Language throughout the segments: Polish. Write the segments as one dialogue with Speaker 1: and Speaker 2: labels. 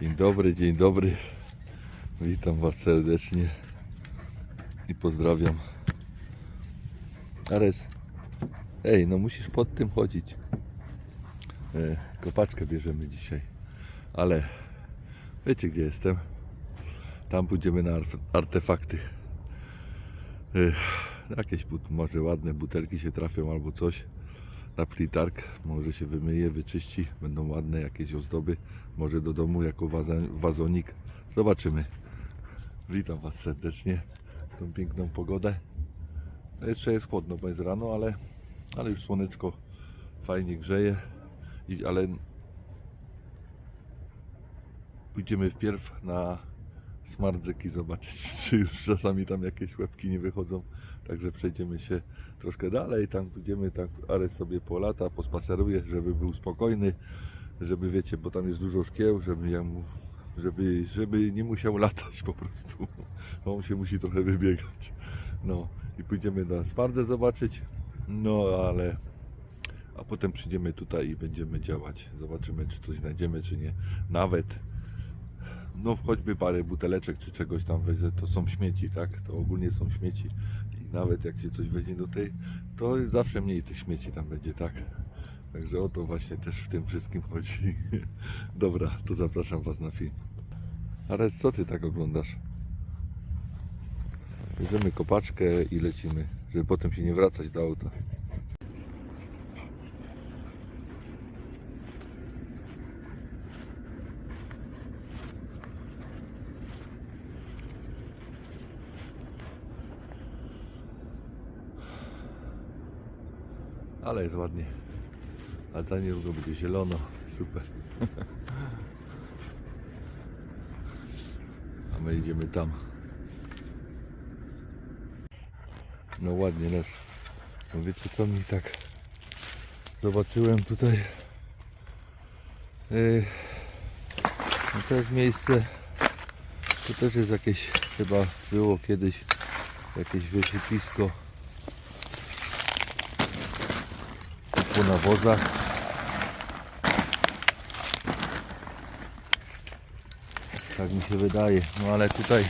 Speaker 1: Dzień dobry, dzień dobry. Witam Was serdecznie i pozdrawiam. Ares, ej, no musisz pod tym chodzić. E, kopaczkę bierzemy dzisiaj, ale wiecie gdzie jestem? Tam pójdziemy na art- artefakty. E, jakieś but, może ładne butelki się trafią albo coś plitark, może się wymyje, wyczyści, będą ładne jakieś ozdoby, może do domu jako wazonik. Zobaczymy. Witam Was serdecznie w tą piękną pogodę. No Jeszcze jest chłodno, bo jest rano, ale, ale już słoneczko fajnie grzeje, I, ale pójdziemy wpierw na smartzyki zobaczyć, czy już czasami tam jakieś łebki nie wychodzą. Także przejdziemy się troszkę dalej, tam pójdziemy, tak Ares sobie polata, pospaceruje, żeby był spokojny, żeby wiecie, bo tam jest dużo szkieł, żeby ja mu, żeby, żeby nie musiał latać po prostu, bo on się musi trochę wybiegać. No i pójdziemy na smardę zobaczyć, no ale a potem przyjdziemy tutaj i będziemy działać. Zobaczymy, czy coś znajdziemy, czy nie. Nawet no choćby parę buteleczek czy czegoś tam weźmie, to są śmieci, tak? To ogólnie są śmieci i nawet jak się coś weźmie do tej, to zawsze mniej tych śmieci tam będzie, tak? Także o to właśnie też w tym wszystkim chodzi. Dobra, to zapraszam Was na film. Ale co Ty tak oglądasz? Bierzemy kopaczkę i lecimy, żeby potem się nie wracać do auta. Ale jest ładnie. A za niedługo będzie zielono. Super. A my idziemy tam. No ładnie też. No wiecie co mi tak zobaczyłem tutaj. Yy, no to jest miejsce. To też jest jakieś chyba było kiedyś jakieś wysypisko po nawozach. Tak mi się wydaje. No ale tutaj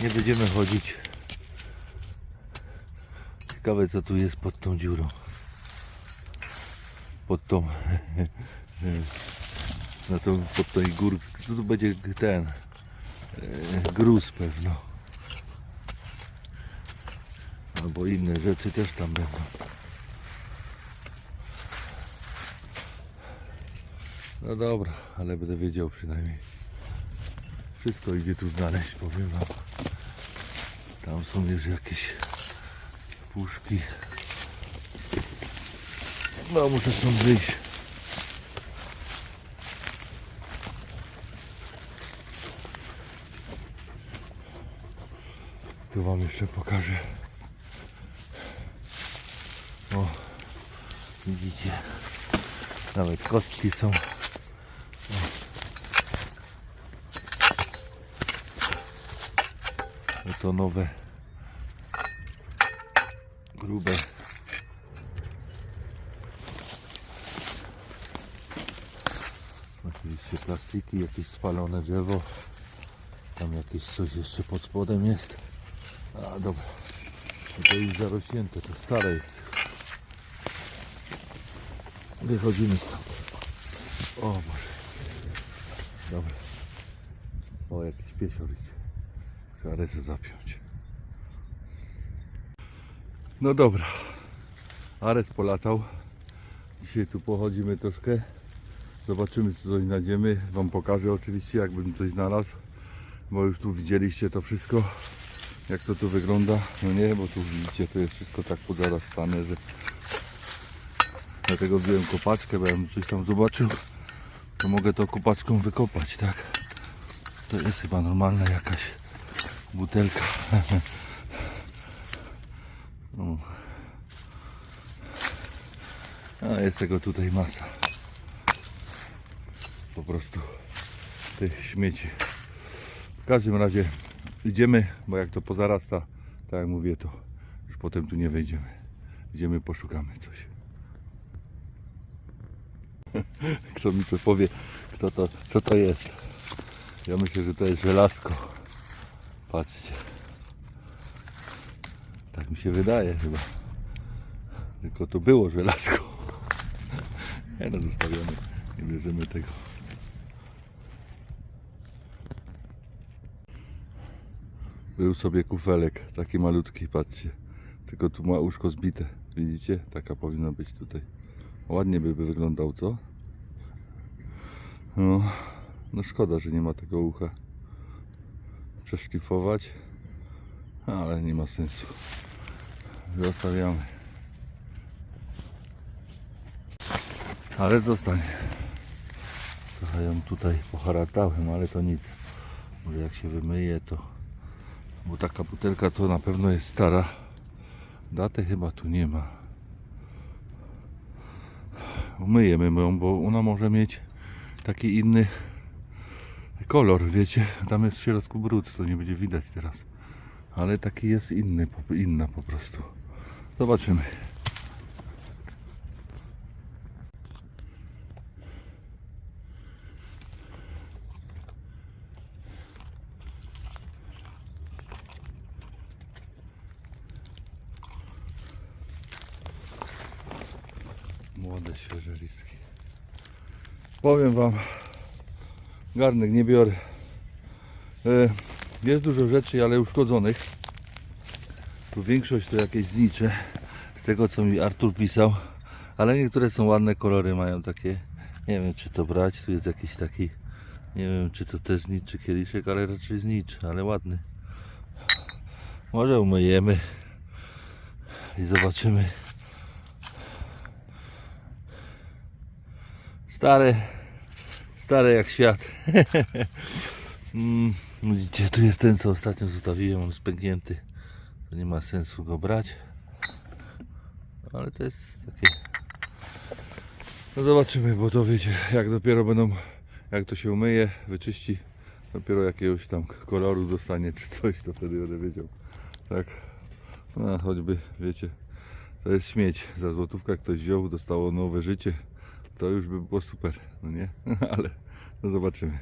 Speaker 1: nie będziemy chodzić. Ciekawe co tu jest pod tą dziurą. Pod tą. Na tą, pod tej górką. Tu będzie ten. e, Gruz pewno. Albo inne rzeczy też tam będą. No dobra, ale będę wiedział przynajmniej. Wszystko idzie tu znaleźć, powiem wam. Tam są już jakieś puszki. No muszę stąd wyjść. Tu wam jeszcze pokażę. O, widzicie. Nawet kostki są. No to nowe, grube. Oczywiście plastiki, jakieś spalone drzewo. Tam jakieś coś jeszcze pod spodem jest. A dobra, no to już zarośnięte, to stare jest. Wychodzimy stąd. O Boże. Dobra. O, jakiś piesior idzie. Resztę zapiąć. No dobra. Ares polatał. Dzisiaj tu pochodzimy troszkę. Zobaczymy, czy coś znajdziemy. Wam pokażę oczywiście, jakbym coś znalazł. Bo już tu widzieliście to wszystko. Jak to tu wygląda. No nie, bo tu widzicie, to jest wszystko tak podarastane, że Dlatego wziąłem kopaczkę, bo ja bym coś tam zobaczył, to mogę to kopaczką wykopać, tak? To jest chyba normalna jakaś butelka. A jest tego tutaj masa. Po prostu tych śmieci. W każdym razie idziemy, bo jak to pozarasta, tak jak mówię, to już potem tu nie wejdziemy. Idziemy, poszukamy coś. Kto mi to powie, kto to, co to jest. Ja myślę, że to jest żelazko. Patrzcie. Tak mi się wydaje chyba. Tylko to było żelazko. Nie no, zostawiamy. Nie bierzemy tego. Był sobie kufelek, taki malutki, patrzcie. Tylko tu ma uszko zbite. Widzicie? Taka powinna być tutaj. Ładnie by wyglądał, co? No, no szkoda, że nie ma tego ucha. Przeszlifować, ale nie ma sensu. Zostawiamy. Ale zostanie. Trochę ją tutaj poharatałem, ale to nic. Może jak się wymyje, to. Bo taka butelka to na pewno jest stara. Daty chyba tu nie ma. Umyjemy ją, bo ona może mieć taki inny kolor, wiecie. Tam jest w środku brud, to nie będzie widać teraz. Ale taki jest inny, inna po prostu. Zobaczymy. Młode, świeże listki. Powiem Wam, garnek nie biorę. E, Jest dużo rzeczy, ale uszkodzonych. Tu większość to jakieś znicze, z tego co mi Artur pisał. Ale niektóre są ładne, kolory mają takie. Nie wiem czy to brać, tu jest jakiś taki, nie wiem czy to też znicz czy kieliszek, ale raczej znicz, ale ładny. Może umyjemy i zobaczymy. Stare, stare jak świat. Mm, Widzicie, tu jest ten, co ostatnio zostawiłem, on spęknięty. To nie ma sensu go brać. Ale to jest takie... No zobaczymy, bo to wiecie, jak dopiero będą, jak to się umyje, wyczyści, dopiero jakiegoś tam koloru dostanie czy coś, to wtedy będę wiedział. Tak, no choćby, wiecie, to jest śmieć. Za złotówkę ktoś wziął, dostało nowe życie, to już by było super, no nie? Ale no zobaczymy.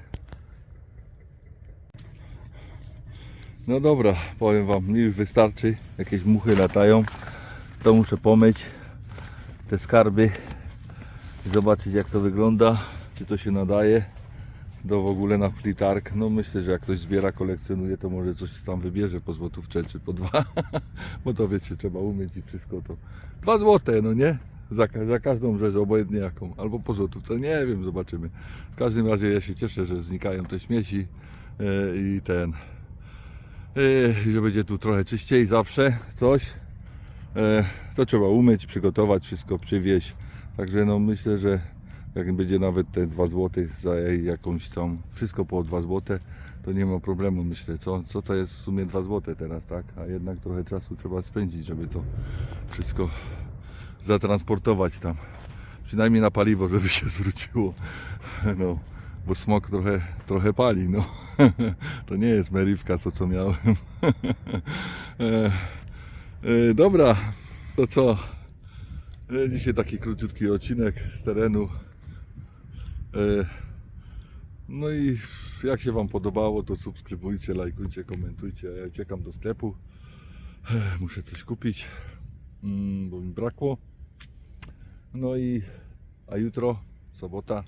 Speaker 1: No dobra, powiem wam, mi już wystarczy. Jakieś muchy latają. To muszę pomyć te skarby i zobaczyć jak to wygląda, czy to się nadaje do w ogóle na plitark. No myślę, że jak ktoś zbiera, kolekcjonuje, to może coś tam wybierze po złotówce czy po dwa. Bo to wiecie, trzeba umyć i wszystko to. Dwa złote, no nie? Za, za każdą rzecz, obojętnie jaką. Albo po złotówce, nie wiem, zobaczymy. W każdym razie ja się cieszę, że znikają te śmieci e, i ten i że będzie tu trochę czyściej zawsze coś. E, To trzeba umyć, przygotować, wszystko przywieźć. Także no myślę, że jak będzie nawet te 2 zł za jakąś tam, wszystko po 2 zł, to nie ma problemu myślę, co, co to jest w sumie 2 zł teraz, tak? A jednak trochę czasu trzeba spędzić, żeby to wszystko zatransportować tam. Przynajmniej na paliwo, żeby się zwróciło. No, bo smog trochę, trochę pali, no. To nie jest meriwka, to co miałem. E, e, Dobra, to co? E, Dzisiaj taki króciutki odcinek z terenu. E, No i jak się Wam podobało, to subskrybujcie, lajkujcie, komentujcie. Ja uciekam do sklepu. E, Muszę coś kupić, mm, bo mi brakło. No i a jutro, sobota,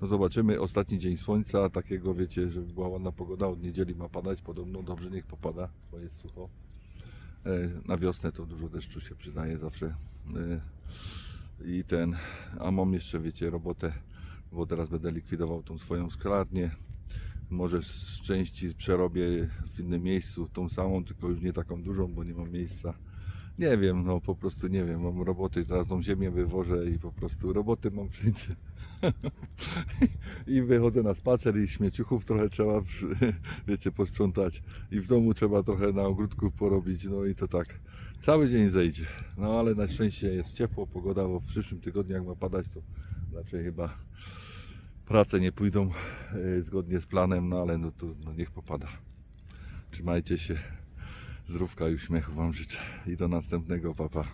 Speaker 1: no zobaczymy, ostatni dzień słońca, takiego wiecie, żeby była ładna pogoda, od niedzieli ma padać, podobno dobrze niech popada, bo jest sucho. E, Na wiosnę to dużo deszczu się przydaje zawsze. E, I ten, a mam jeszcze wiecie robotę, bo teraz będę likwidował tą swoją szklarnię. Może z części przerobię w innym miejscu tą samą, tylko już nie taką dużą, bo nie mam miejsca. Nie wiem, no po prostu nie wiem, mam roboty, teraz tą ziemię wywożę i po prostu roboty mam wszędzie. I wychodzę na spacer i śmieciuchów trochę trzeba, wiecie, posprzątać. I w domu trzeba trochę na ogródku porobić, no i to tak. Cały dzień zejdzie. No ale na szczęście jest ciepło, pogoda, bo w przyszłym tygodniu jak ma padać, to raczej chyba prace nie pójdą e, zgodnie z planem, no ale no to no niech popada. Trzymajcie się. Zdrówka i uśmiechu Wam życzę i do następnego, papa.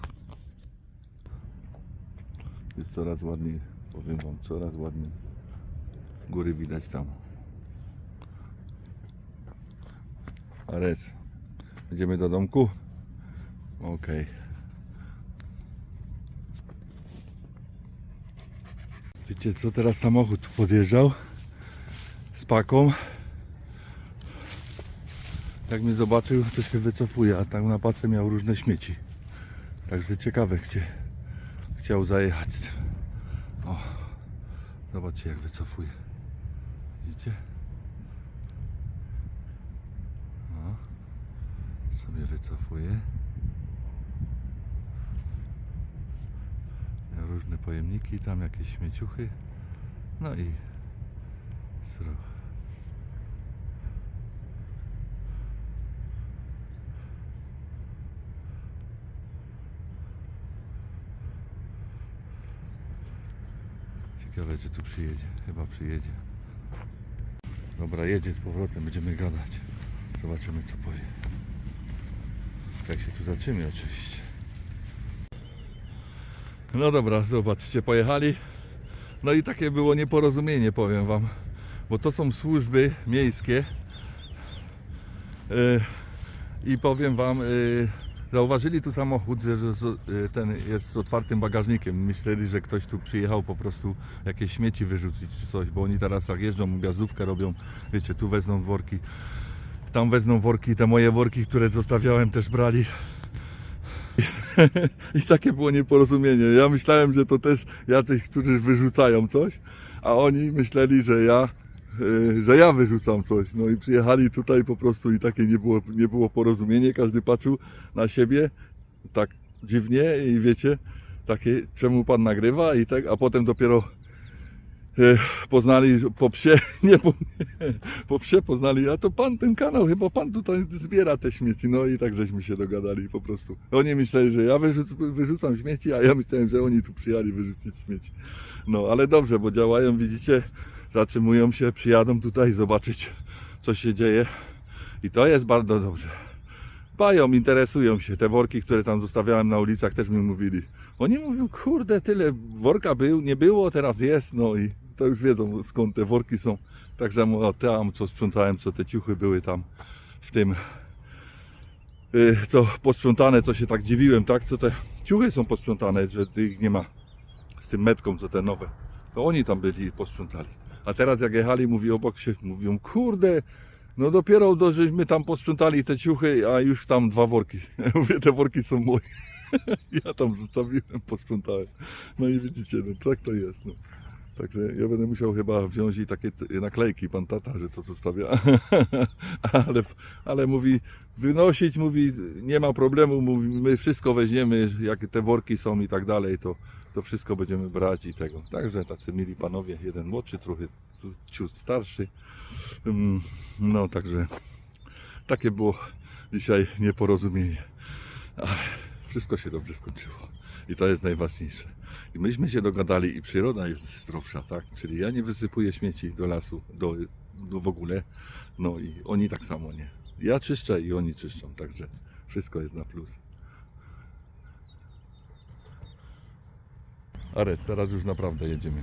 Speaker 1: Jest coraz ładniej, powiem Wam, coraz ładniej. Góry widać tam. Ares, idziemy do domku? Okej. Okay. Wiecie co, teraz samochód podjeżdżał z paką. Jak mnie zobaczył, to się wycofuje, a tam na pace miał różne śmieci. Także ciekawe, gdzie chciał zajechać z tym. O, zobaczcie jak wycofuje. Widzicie? O, sobie wycofuje. Miał różne pojemniki, tam jakieś śmieciuchy. No i zro. Ciekawe, czy tu przyjedzie. Chyba przyjedzie. Dobra, jedzie z powrotem, będziemy gadać. Zobaczymy, co powie. Jak się tu zatrzymi, oczywiście. No dobra, zobaczcie, pojechali. No i takie było nieporozumienie, powiem Wam. Bo to są służby miejskie. Yy, I powiem Wam, yy, zauważyli tu samochód, że że yy, ten jest z otwartym bagażnikiem. Myśleli, że ktoś tu przyjechał po prostu jakieś śmieci wyrzucić czy coś, bo oni teraz tak jeżdżą, gwiazdówkę robią. Wiecie, tu wezmą worki, tam wezmą worki, te moje worki, które zostawiałem też brali. I takie było nieporozumienie. Ja myślałem, że to też jacyś, którzy wyrzucają coś, a oni myśleli, że ja, że ja wyrzucam coś. No i przyjechali tutaj po prostu i takie nie było, nie było porozumienie. Każdy patrzył na siebie tak dziwnie i wiecie, takie, czemu pan nagrywa i tak, a potem dopiero yy, poznali po psie, nie po, po psie poznali, a to pan ten kanał, chyba pan tutaj zbiera te śmieci. No i tak żeśmy się dogadali po prostu. Oni myśleli, że ja wyrzuc, wyrzucam śmieci, a ja myślałem, że oni tu przyjechali wyrzucić śmieci. No ale dobrze, bo działają, widzicie, zatrzymują się, przyjadą tutaj zobaczyć, co się dzieje. I to jest bardzo dobrze. Bają, interesują się. Te worki, które tam zostawiałem na ulicach, też mi mówili. Oni mówią, kurde, tyle worka był, nie było, teraz jest. No i to już wiedzą skąd te worki są. Także mu- tam, co sprzątałem, co te ciuchy były tam w tym, y, co posprzątane, co się tak dziwiłem, tak? Co te ciuchy są posprzątane, że ich nie ma z tym metką, co te nowe. To oni tam byli i posprzątali. A teraz jak jechali, mówi obok się, mówią, kurde, no dopiero do, żeśmy tam posprzątali te ciuchy, a już tam dwa worki. Ja mówię, te worki są moje. Ja tam zostawiłem, posprzątałem. No i widzicie, no tak to jest. No. Także ja będę musiał chyba wziąć i takie naklejki, pan tata, że to zostawia. ale, ale mówi, wynosić, mówi, nie ma problemu, mówi, my wszystko weźmiemy, jak te worki są i tak dalej, to, to wszystko będziemy brać i tego. Także tacy mili panowie, jeden młodszy, trochę ciut starszy. Mm, No także takie było dzisiaj nieporozumienie. Ale wszystko się dobrze skończyło. I to jest najważniejsze. I myśmy się dogadali i przyroda jest zdrowsza, tak? Czyli ja nie wysypuję śmieci do lasu, do, do w ogóle. No i oni tak samo nie. Ja czyszczę i oni czyszczą, także wszystko jest na plus. Ares, teraz już naprawdę jedziemy.